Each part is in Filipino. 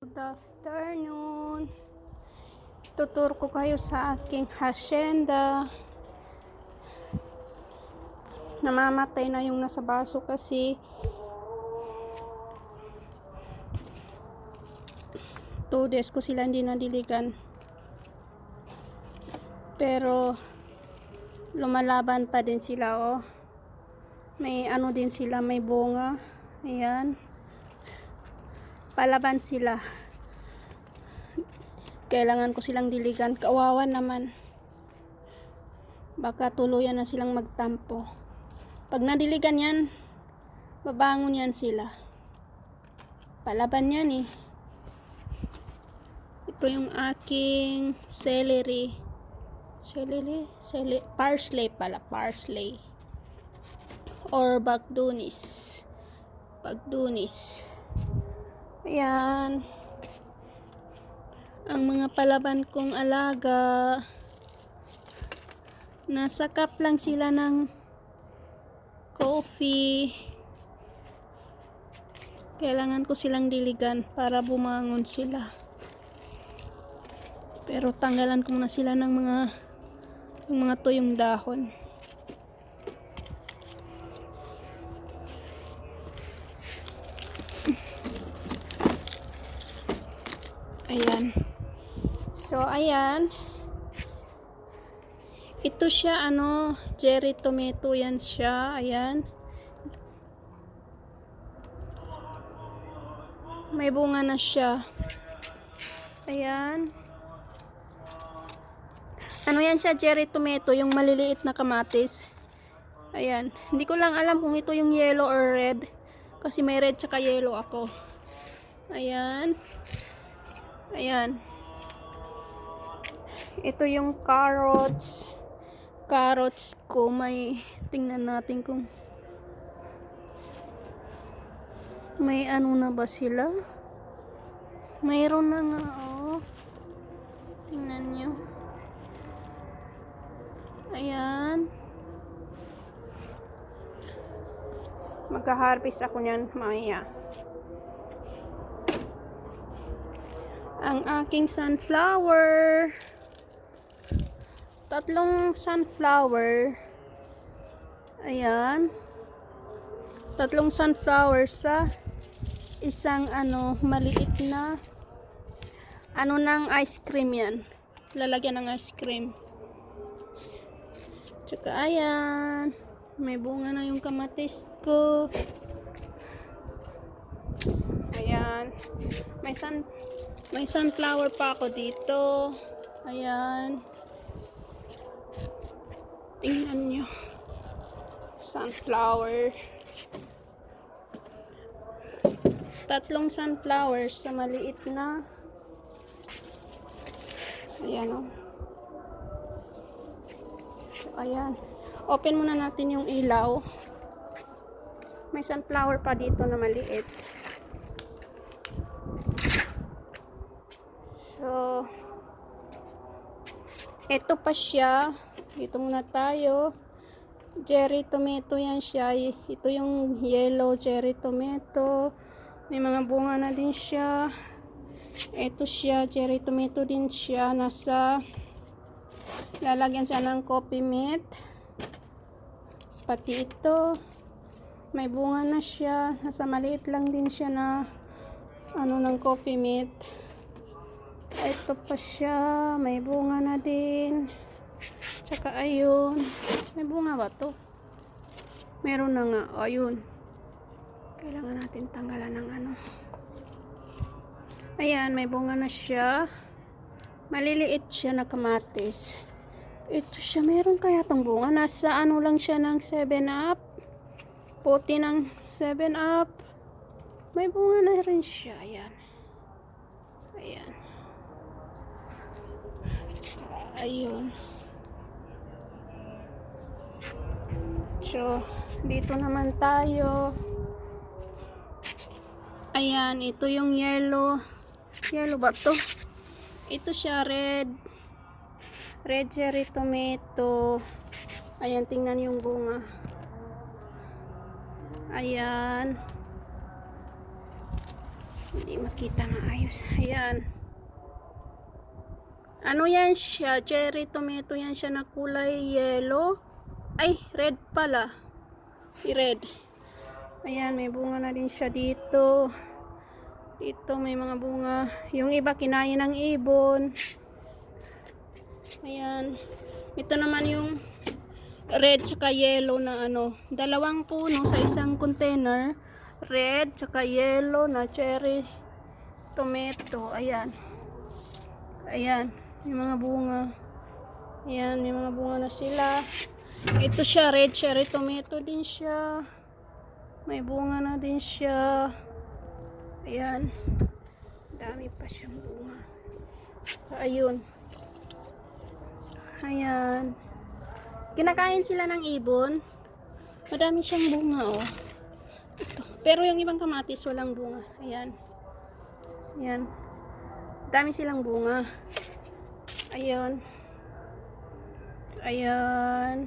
Good afternoon. Tutur ko kayo sa aking hacienda. Namamatay na yung nasa baso kasi two days ko sila hindi nadiligan. Pero lumalaban pa din sila oh. May ano din sila, may bunga. Ayan palaban sila. Kailangan ko silang diligan. Kawawa naman. Baka tuluyan na silang magtampo. Pag nadiligan yan, babangon yan sila. Palaban yan eh. Ito yung aking celery. Celery? Celery? Parsley pala. Parsley. Or bagdunis. Bagdunis. Ayan. Ang mga palaban kong alaga. Nasa cup lang sila ng coffee. Kailangan ko silang diligan para bumangon sila. Pero tanggalan ko muna sila ng mga ng mga tuyong dahon. Ayan. So, ayan. Ito siya, ano, cherry tomato yan siya. Ayan. May bunga na siya. Ayan. Ano yan siya, cherry tomato, yung maliliit na kamatis. Ayan. Hindi ko lang alam kung ito yung yellow or red. Kasi may red tsaka yellow ako. Ayan. Ayan. Ito yung carrots. Carrots ko. May, tingnan natin kung may ano na ba sila. Mayroon na nga, oh. Tingnan nyo. Ayan. Magka-harvest ako niyan mamaya. Ang aking sunflower. Tatlong sunflower. Ayan. Tatlong sunflower sa isang ano maliit na ano ng ice cream yan. Lalagyan ng ice cream. Tsaka ayan. May bunga na yung kamatis ko. Ayan. May sun may sunflower pa ako dito. Ayan. Tingnan nyo. Sunflower. Tatlong sunflowers sa maliit na. Ayan o. Oh. Ayan. Open muna natin yung ilaw. May sunflower pa dito na maliit. So, ito pa siya. Dito muna tayo. Cherry tomato yan siya. Ito yung yellow cherry tomato. May mga bunga na din siya. Ito siya, cherry tomato din siya. Nasa, lalagyan siya ng coffee meat. Pati ito, may bunga na siya. Nasa maliit lang din siya na ano ng coffee meat. Ito pa siya. May bunga na din. Tsaka ayun. May bunga ba to? Meron na nga. Ayun. Kailangan natin tanggalan ng ano. Ayan, may bunga na siya. Maliliit siya na kamatis. Ito siya. Meron kaya tong bunga. Nasa ano lang siya ng 7-up. Puti ng 7-up. May bunga na rin siya. Ayan. Ayan. Ayun. So, dito naman tayo. Ayan, ito yung yellow. Yellow ba to? Ito siya, red. Red cherry tomato. Ayan, tingnan yung bunga. Ayan. Hindi makita maayos. Ayan. Ano yan siya? Cherry tomato yan siya na kulay yellow. Ay, red pala. I-red. Ayan, may bunga na din siya dito. Dito may mga bunga. Yung iba kinain ng ibon. Ayan. Ito naman yung red tsaka yellow na ano. Dalawang puno sa isang container. Red tsaka yellow na cherry tomato. Ayan. Ayan. May mga bunga. Ayan, may mga bunga na sila. Ito siya, red cherry tomato din siya. May bunga na din siya. Ayan. Dami pa siyang bunga. Ayun. Ayan. Kinakain sila ng ibon. Madami siyang bunga, oh. Ito. Pero yung ibang kamatis, walang bunga. Ayan. Ayan. Dami silang bunga. Ayun. Ayan.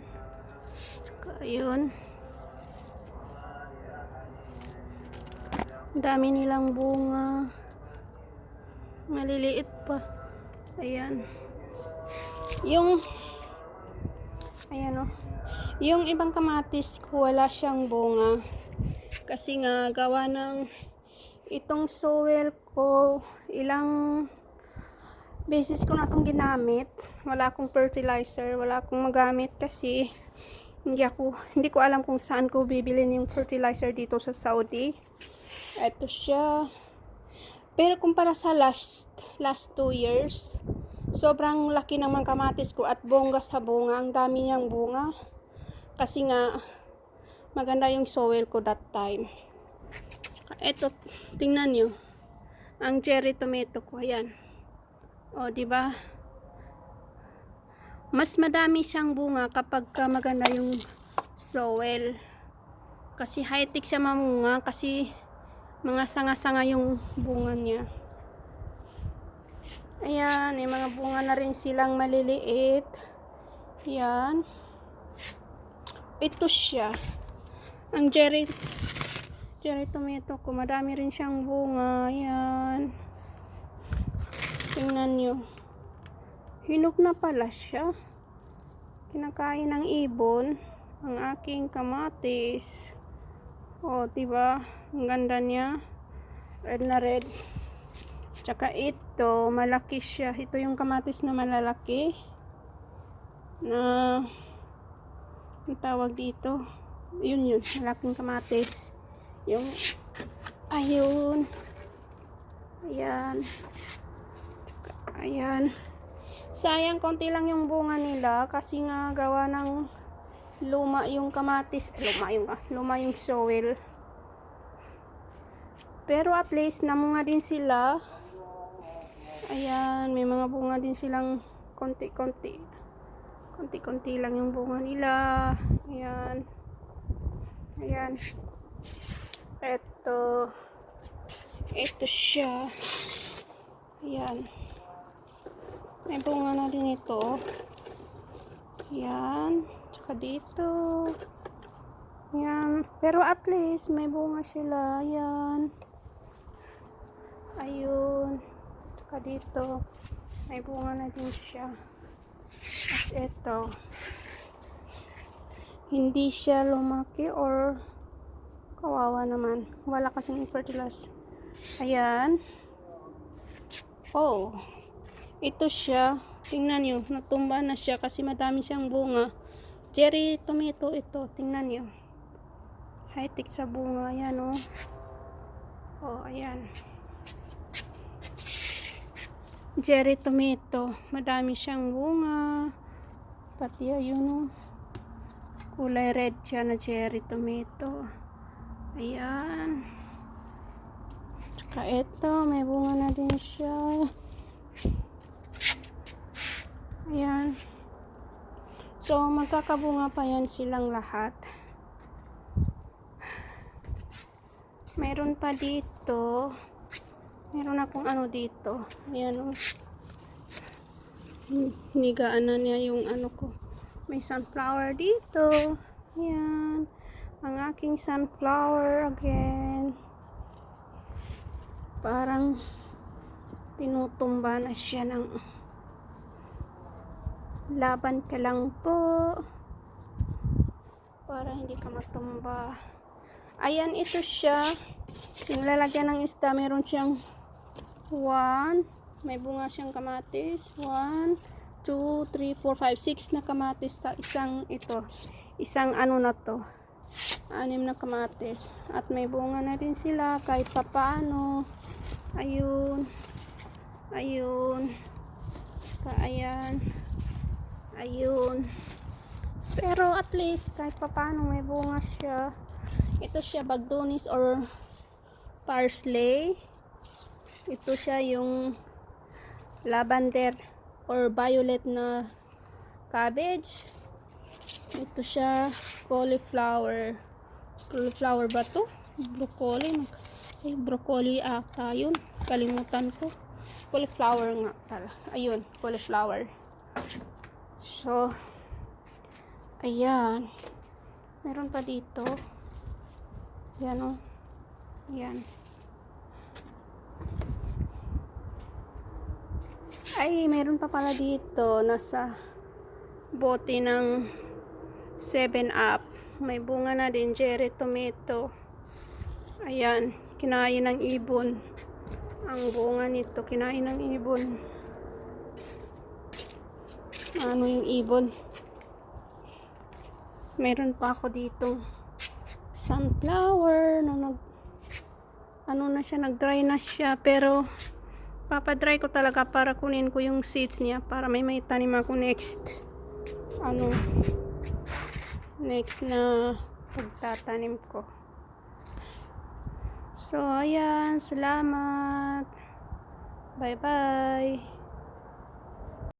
Tsaka Ayun. Dami nilang bunga. Maliliit pa. Ayan. Yung Ayan oh. Yung ibang kamatis wala siyang bunga. Kasi nga gawa ng itong soil ko ilang beses ko na itong ginamit. Wala akong fertilizer, wala akong magamit kasi hindi ako, hindi ko alam kung saan ko bibilin yung fertilizer dito sa Saudi. Ito siya. Pero kumpara sa last, last two years, sobrang laki ng mga kamatis ko at bongga sa bunga. Ang dami niyang bunga. Kasi nga, maganda yung soil ko that time. Ito, tingnan nyo. Ang cherry tomato ko, ayan. O, di ba? Mas madami siyang bunga kapag ka maganda yung soil. Kasi high-tech siya mamunga kasi mga sanga-sanga yung bunga niya. Ayan, may mga bunga na rin silang maliliit. Ayan. Ito siya. Ang cherry cherry tomato ko, madami rin siyang bunga. Ayan. Tingnan nyo. Hinog na pala siya. Kinakain ng ibon. Ang aking kamatis. O, diba? Ang ganda niya. Red na red. Tsaka ito, malaki siya. Ito yung kamatis na malalaki. Na, ang tawag dito. Yun yun, malaking kamatis. Yung, ayun. Ayan. Ayan. Sayang, konti lang yung bunga nila kasi nga gawa ng luma yung kamatis. Luma yung, ah, luma yung soil. Pero at least namunga din sila. Ayan, may mga bunga din silang konti-konti. Konti-konti lang yung bunga nila. Ayan. Ayan. Ito. Ito siya. Ayan. May bunga na din ito. Ayan. Tsaka dito. Ayan. Pero at least may bunga sila. Ayan. Ayun. Tsaka dito. May bunga na din siya. At ito. Hindi siya lumaki or kawawa naman. Wala kasing fertilizer. Ayan. Oh. Ito siya. Tingnan nyo. Natumba na siya kasi madami siyang bunga. Cherry tomato ito. Tingnan nyo. High-tech sa bunga. Ayan oh. Oh, ayan. Cherry tomato. Madami siyang bunga. Pati ayun oh. Kulay red siya na cherry tomato. Ayan. Tsaka ito. May bunga na din siya. Ayan. So, magkakabunga pa yan silang lahat. Meron pa dito. Meron akong ano dito. Ayan o. Hinigaan na niya yung ano ko. May sunflower dito. Ayan. Ang aking sunflower again. Parang tinutumba na siya ng laban ka lang po para hindi ka matumba. Ayan, ito siya. Nilalagyan ng isda. Meron siyang one. May bunga siyang kamatis. One, two, three, four, five, six na kamatis. Ta isang ito. Isang ano na to. Anim na kamatis. At may bunga na din sila kahit papaano. Ayun. Ayun. Pa ayan. Ayun. Pero at least kahit papaano may bunga siya. Ito siya bagdonis or parsley. Ito siya yung lavender or violet na cabbage. Ito siya cauliflower. Cauliflower ba to? Broccoli. Ay, broccoli ata yun. Kalimutan ko. Cauliflower nga pala. Ayun, cauliflower. So, ayan. Meron pa dito. Yan o. Yan. Ay, meron pa pala dito. Nasa bote ng 7 up. May bunga na din. Cherry tomato. Ayan. Kinain ng ibon. Ang bunga nito. Kinain ng ibon. Ano yung ibon? Meron pa ako dito. Sunflower na nag ano na siya, nag-dry na siya. Pero papadry ko talaga para kunin ko yung seeds niya para may may tanim ako next ano next na pagtatanim ko. So ayan salamat. Bye bye